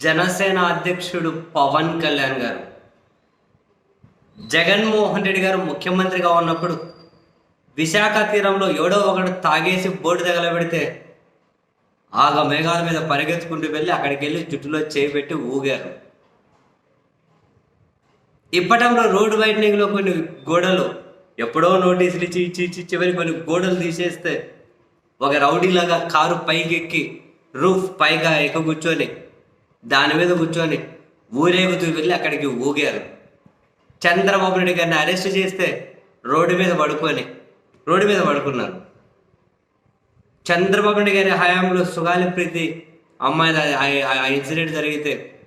జనసేన అధ్యక్షుడు పవన్ కళ్యాణ్ గారు. జగన్మోహన్ రెడ్డి గారు ముఖ్యమంత్రిగా ఉన్నప్పుడు విశాఖ తీరంలో ఎవడో ఒకటి తాగేసి బోర్డు తగలబెడితే ఆగ మేఘాల మీద పరిగెత్తుకుంటూ వెళ్ళి అక్కడికి వెళ్ళి జుట్టులో చేయిపెట్టి ఊగారు. ఇప్పటంలో రోడ్డు వైడనింగ్లో కొన్ని గోడలు ఎప్పుడో నోటీసులు ఇచ్చి ఇచ్చి ఇచ్చి చివరి కొన్ని గోడలు తీసేస్తే ఒక రౌడీలాగా కారు పైకి ఎక్కి రూఫ్ పైగా ఎక్క కూర్చొని దాని మీద కూర్చొని ఊరేగుతూ వెళ్ళి అక్కడికి ఊగారు. చంద్రబాబు నాయుడు గారిని అరెస్ట్ చేస్తే రోడ్డు మీద పడుకొని రోడ్డు మీద పడుకున్నారు. చంద్రబాబు నాయుడు గారి హయాంలో సుగాలి ప్రీతి అమ్మాయి ఆ ఇన్సిడెంట్ జరిగితే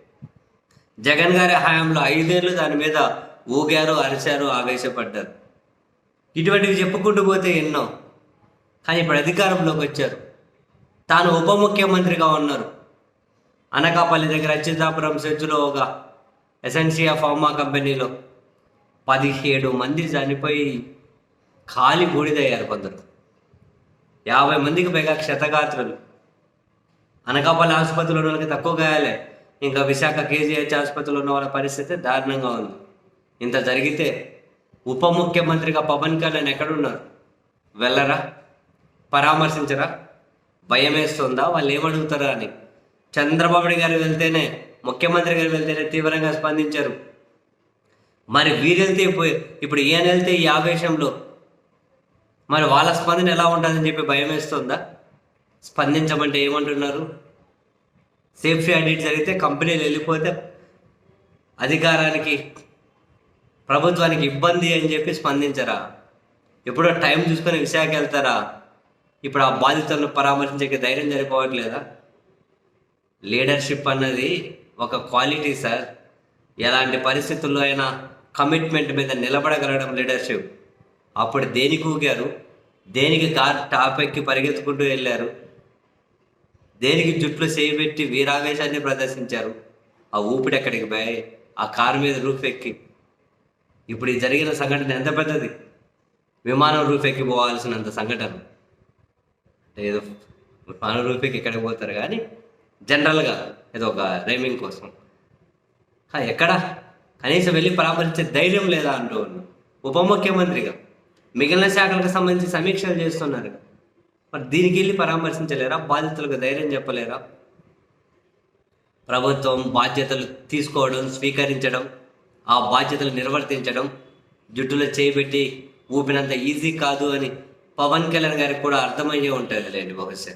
జగన్ గారి హయాంలో ఐదేళ్ళు దాని మీద ఊగారు అరిచారు ఆవేశపడ్డారు. ఇటువంటివి చెప్పుకుంటూ పోతే ఎన్నో. కానీ ఇప్పుడు అధికారంలోకి వచ్చారు. తాను ఉప ముఖ్యమంత్రిగా ఉన్నారు. అనకాపల్లి దగ్గర అచ్యుతాపురం సెజ్జులో ఒక ఎసెన్సియా ఫార్మా కంపెనీలో పదిహేడు మంది చనిపోయి ఖాళీ బూడిదయ్యారు కొందరు. యాభై మందికి పైగా క్షతగాత్రులు. అనకాపల్లి ఆసుపత్రిలో ఉన్న వాళ్ళకి తక్కువ గాయాలే. ఇంకా విశాఖ కేజీహెచ్ ఆసుపత్రిలో ఉన్న వాళ్ళ పరిస్థితి దారుణంగా ఉంది. ఇంత జరిగితే ఉప ముఖ్యమంత్రిగా పవన్ కళ్యాణ్ ఎక్కడున్నారు? వెళ్ళరా? పరామర్శించరా? భయం వేస్తుందా? వాళ్ళు ఏమడుగుతారా అని? చంద్రబాబు గారు వెళ్తేనే ముఖ్యమంత్రి గారు వెళ్తేనే తీవ్రంగా స్పందించారు. మరి వీరు వెళ్తే పోయి ఇప్పుడు ఈయన వెళ్తే ఈ ఆవేశంలో మరి వాళ్ళ స్పందన ఎలా ఉంటుందని చెప్పి భయం వేస్తుందా? స్పందించమంటే ఏమంటున్నారు? సేఫ్టీ ఆడిట్ జరిగితే కంపెనీలు వెళ్ళిపోతే అధికారానికి ప్రభుత్వానికి ఇబ్బంది అని చెప్పి స్పందించరా? ఎప్పుడో టైం చూసుకొని విశాఖ వెళ్తారా? ఇప్పుడు ఆ బాధితులను పరామర్శించే ధైర్యం సరిపోవట్లేదా లీడర్షిప్ అన్నది ఒక క్వాలిటీ సార్. ఎలాంటి పరిస్థితుల్లో అయినా కమిట్మెంట్ మీద నిలబడగలగడం లీడర్షిప్. అప్పుడు దేనికి ఊగారు? దేనికి కార్ టాప్ ఎక్కి పరిగెత్తుకుంటూ వెళ్ళారు? దేనికి జుట్లు చేయిబెట్టి వీరావేశాన్ని ప్రదర్శించారు? ఆ ఊపిడి ఎక్కడికి పోయి ఆ కారు మీద రూపెక్కి ఇప్పుడు ఈ జరిగిన సంఘటన ఎంత పెద్దది? విమానం రూపెక్కి పోవాల్సినంత సంఘటన. అంటే ఏదో విమానం రూపెక్కి ఎక్కడికి పోతారు కానీ జనరల్గా ఏదో ఒక రైమింగ్ కోసం. ఎక్కడ? కనీసం వెళ్ళి పరామర్శించే ధైర్యం లేదా అంటూ ఉన్నాను ఉప ముఖ్యమంత్రిగా మిగిలిన శాఖలకు సంబంధించి సమీక్షలు చేస్తున్నారు మరి దీనికి వెళ్ళి పరామర్శించలేరా? బాధితులకు ధైర్యం చెప్పలేరా? ప్రభుత్వం బాధ్యతలు తీసుకోవడం స్వీకరించడం ఆ బాధ్యతలు నిర్వర్తించడం జుట్టులో చేయబెట్టి ఊపినంత ఈజీ కాదు అని పవన్ కళ్యాణ్ గారికి కూడా అర్థమయ్యే ఉంటుంది లేండి బహుశా.